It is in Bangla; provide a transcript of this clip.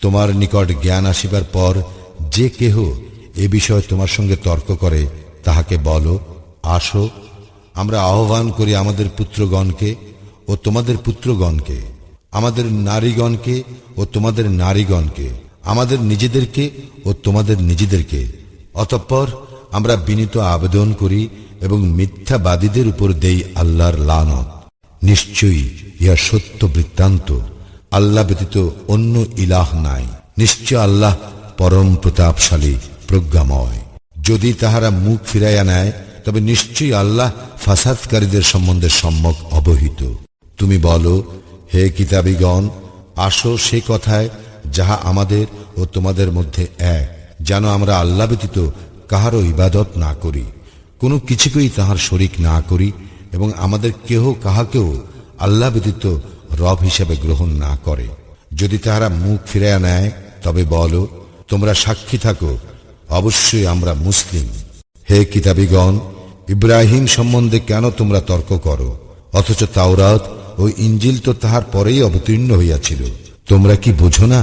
তোমার নিকট জ্ঞান আসিবার পর যে কেহ এ বিষয়ে তোমার সঙ্গে তর্ক করে, তাহাকে বলো, আসো, আমরা আহ্বান করি আমাদের পুত্রগণকে ও তোমাদের পুত্রগণকে, আমাদের নারীগণকে ও তোমাদের নারীগণকে, আমাদের নিজেদেরকে ও তোমাদের নিজেদেরকে। অতঃপর আমরা বিনীত আবেদন করি এবং মিথ্যাবাদীদের উপর দেই আল্লাহর লানত। নিশ্চয়ই ইহা সত্য বৃত্তান্ত। আল্লাহ ব্যতীত অন্য ইলাহ নাই। নিশ্চয় আল্লাহ পরম প্রতাপশালী, প্রজ্ঞাময়। যদি তাহারা মুখ ফিরাইয়া নেয়, তবে নিশ্চয়ই আল্লাহ ফাসাদকারীদের সম্বন্ধে সম্যক অবহিত। তুমি বলো, হে কিতাবিগণ, আসো সে কথায় যাহা আমাদের ও তোমাদের মধ্যে এক, যেন আমরা আল্লাহ ব্যতীত কাহারও ইবাদত না করি। কোনো কিছুকেই তাহার শরিক না করি, এবং আমাদের কেহ কাহাকেও আল্লাহ ব্যতীত রব হিসাবে গ্রহণ না করে। যদি তাহারা মুখ ফিরাইয়া নেয়, তবে বলো, তোমরা সাক্ষী থাকো, অবশ্যই আমরা মুসলিম। হে কিতাবিগণ, ইব্রাহিম সম্বন্ধে কেন তোমরা তর্ক করো? অথচ তাওরাত ও ইঞ্জিল তো তাহার পরেই অবতীর্ণ হইয়াছিল। তোমরা কি বুঝো না?